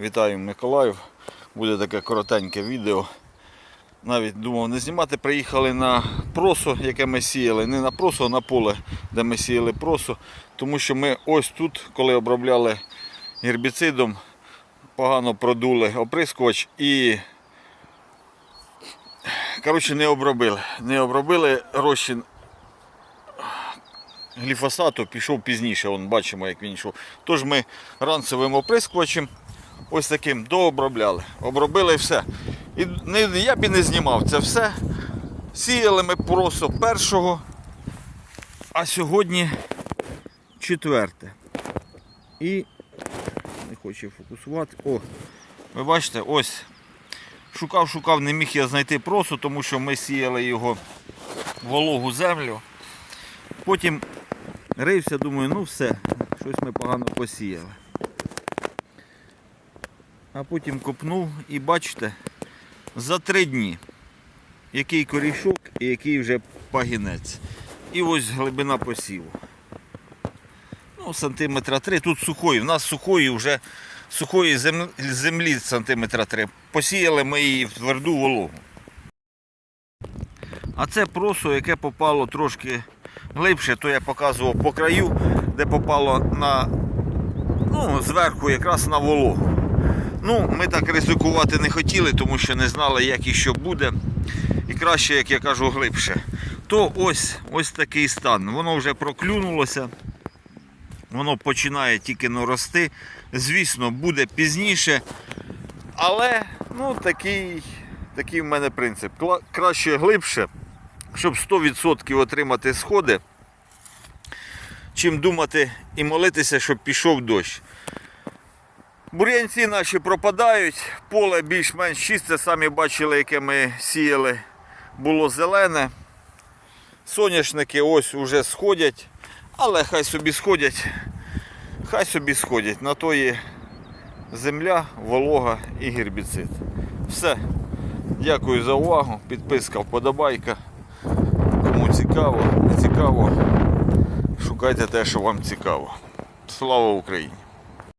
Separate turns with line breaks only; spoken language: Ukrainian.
Вітаю Миколаїв. Буде таке коротеньке відео. Навіть думав не знімати. Приїхали на просо, яке ми сіяли. Не на просо, а на поле, де ми сіяли просо. Тому що ми ось тут, коли обробляли гербіцидом, погано продули оприскувач і коротше, не обробили. Не обробили розчин гліфосату пішов пізніше, Вон, бачимо, як він йшов. Тож ми ранцевим оприскувачем ось таким дообробляли. Обробили все. І не, я б і не знімав це все. Сіяли ми просто першого, а сьогодні четверте. І не хочу фокусувати. О, ви бачите, ось. Шукав, шукав, не міг я знайти просу, тому що ми сіяли його вологу землю. Потім рився, думаю, ну все, щось ми погано посіяли. А потім копнув і бачите, за три дні який корішок і який вже пагінець. І ось глибина посіву. Ну, сантиметра три. Тут сухої. В нас сухої вже сухої землі сантиметра три. Посіяли ми її в тверду вологу. А це просо, яке попало трошки глибше, то я показував по краю, де попало на ну, зверху якраз на вологу. Ну, ми так ризикувати не хотіли, тому що не знали, як і що буде. І краще, як я кажу, глибше. То ось ось такий стан. Воно вже проклюнулося. Воно починає тільки но рости. Звісно, буде пізніше. Але ну, такий, такий в мене принцип. Краще глибше, щоб 100% отримати сходи, чим думати і молитися, щоб пішов дощ. Бур'янці наші пропадають, поле більш-менш чисте, самі бачили, яке ми сіяли, було зелене. Соняшники ось уже сходять, але хай собі сходять, хай собі сходять. На то є земля, волога і гербіцид. Все. Дякую за увагу. Підписка, вподобайка. Кому цікаво, не цікаво, шукайте те, що вам цікаво. Слава Україні!